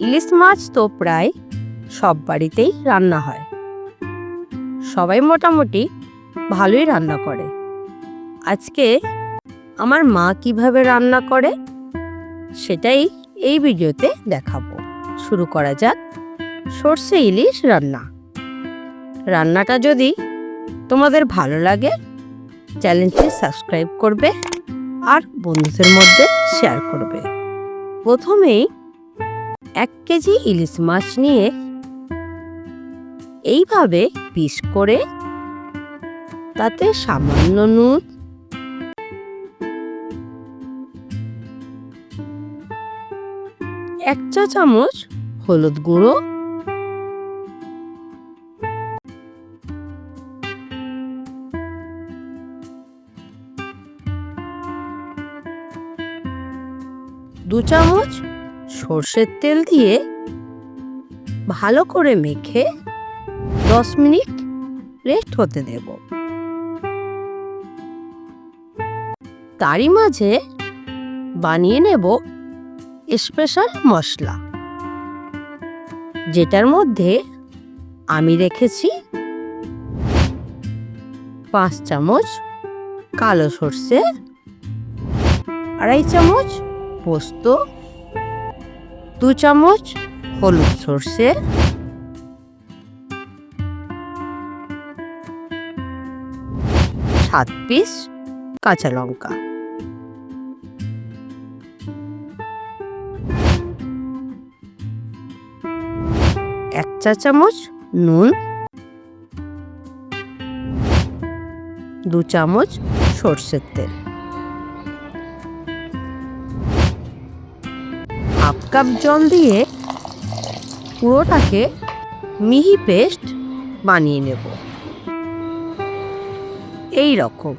ইলিশ মাছ তো প্রায় সব বাড়িতেই রান্না হয়। সবাই মোটামুটি ভালোই রান্না করে। আজকে আমার মা কীভাবে রান্না করে সেটাই এই ভিডিওতে দেখাবো। শুরু করা যাক সর্ষে ইলিশ রান্না। রান্নাটা যদি তোমাদের ভালো লাগে, চ্যানেলটি সাবস্ক্রাইব করবে আর বন্ধুদের মধ্যে শেয়ার করবে। প্রথমেই এক কেজি ইলিশ মাছ নিয়ে এইভাবে পিস করে তাতে সামান্য নুন, এক চা চামচ হলুদ গুঁড়ো, দু চামচ সর্ষের তেল দিয়ে ভালো করে মেখে দশ মিনিট রেস্ট হতে দেব। তারই মাঝে বানিয়ে নেব স্পেশাল মশলা, যেটার মধ্যে আমি রেখেছি পাঁচ চামচ কালো সর্ষে, আড়াই চামচ পোস্ত দু চামচ হলুদ সর্ষে। সাত পিস কাঁচা লঙ্কা। এক চা চামচ নুন। দু চামচ সর্ষের তেল। কাপ জল দিয়ে পুরোটাকে মিহি পেস্ট বানিয়ে নেব। এই রকম।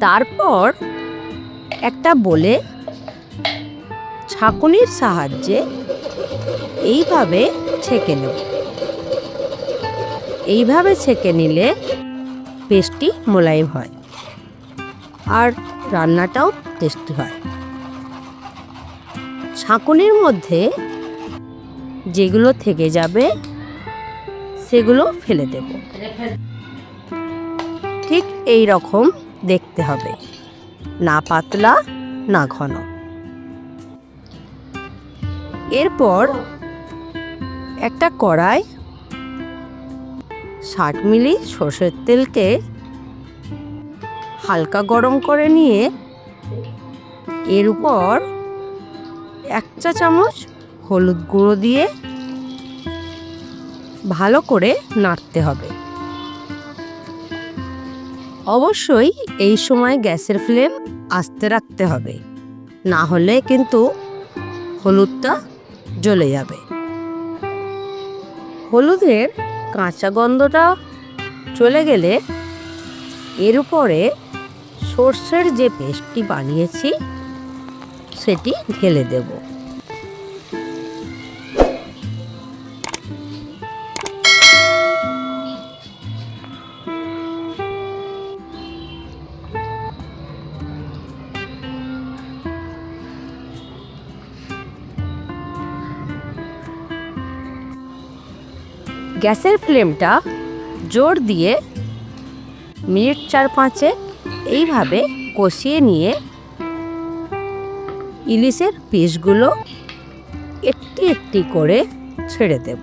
তারপর একটা বলে ছাঁকুনির সাহায্যে এইভাবে ছেঁকে নেব। এইভাবে ছেঁকে নিলে পেস্টটি মোলায়েম হয় আর রান্নাটাও টেস্টি হয়। ছাঁকুনির মধ্যে যেগুলো থেকে যাবে, সেগুলো ফেলে দেব। ঠিক এই রকম দেখতে হবে, না পাতলা, না ঘন। এরপর একটা কড়াই ষাট মিলি সর্ষের তেলকে হালকা গরম করে নিয়ে এর উপর এক চা চামচ হলুদ গুঁড়ো দিয়ে ভালো করে নাড়তে হবে। অবশ্যই এই সময় গ্যাসের ফ্লেম আস্তে রাখতে হবে, না হলে কিন্তু হলুদটা জ্বলে যাবে। হলুদের কাঁচা গন্ধটা চলে গেলে এর উপরে সর্ষের যে পেস্টটি বানিয়েছি সেটি ঢেলে দেব। গ্যাসের ফ্লেমটা জোর দিয়ে মিনিট চার পাঁচে এইভাবে কষিয়ে নিয়ে ইলিশের পিসগুলো একটি একটি করে ছেড়ে দেব।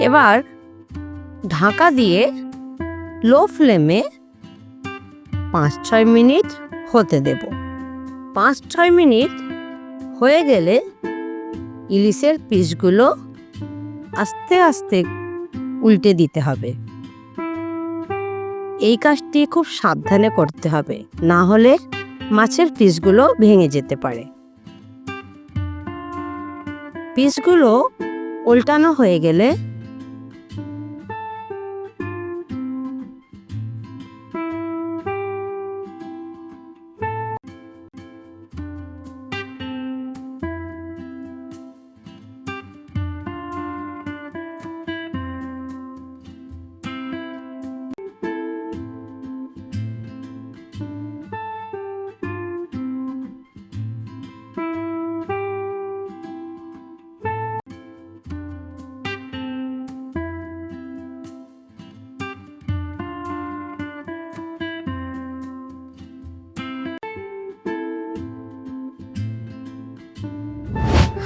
এবার ঢাকা দিয়ে লো ফ্লেমে পাঁচ ছয় মিনিট হতে দেব। পাঁচ ছয় মিনিট হয়ে গেলে ইলিশের পিসগুলো আস্তে আস্তে উল্টে দিতে হবে। এই কাজটি খুব সাবধানে করতে হবে, না হলে মাছের পিসগুলো ভেঙে যেতে পারে। পিসগুলো উল্টানো হয়ে গেলে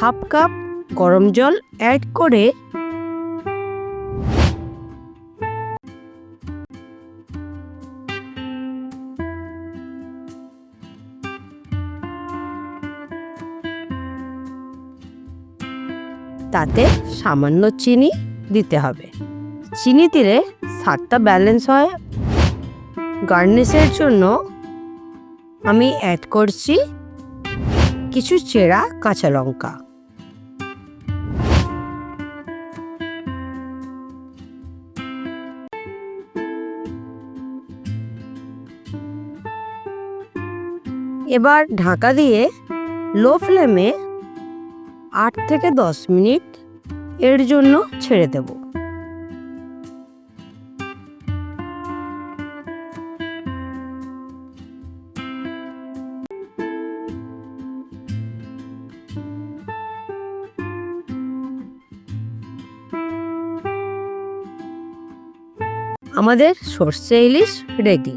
হাফ কাপ গরম জল অ্যাড করে তাতে সামান্য চিনি দিতে হবে। চিনি দিলে স্বাদটা ব্যালেন্স হয়। গার্নিশের জন্য আমি অ্যাড করছি কিছু চেরা কাঁচা লঙ্কা। এবার ঢাকা দিয়ে লো ফ্লেমে আট থেকে দশ মিনিট এর জন্য ছেড়ে দেব। আমাদের সর্ষে ইলিশ রেডি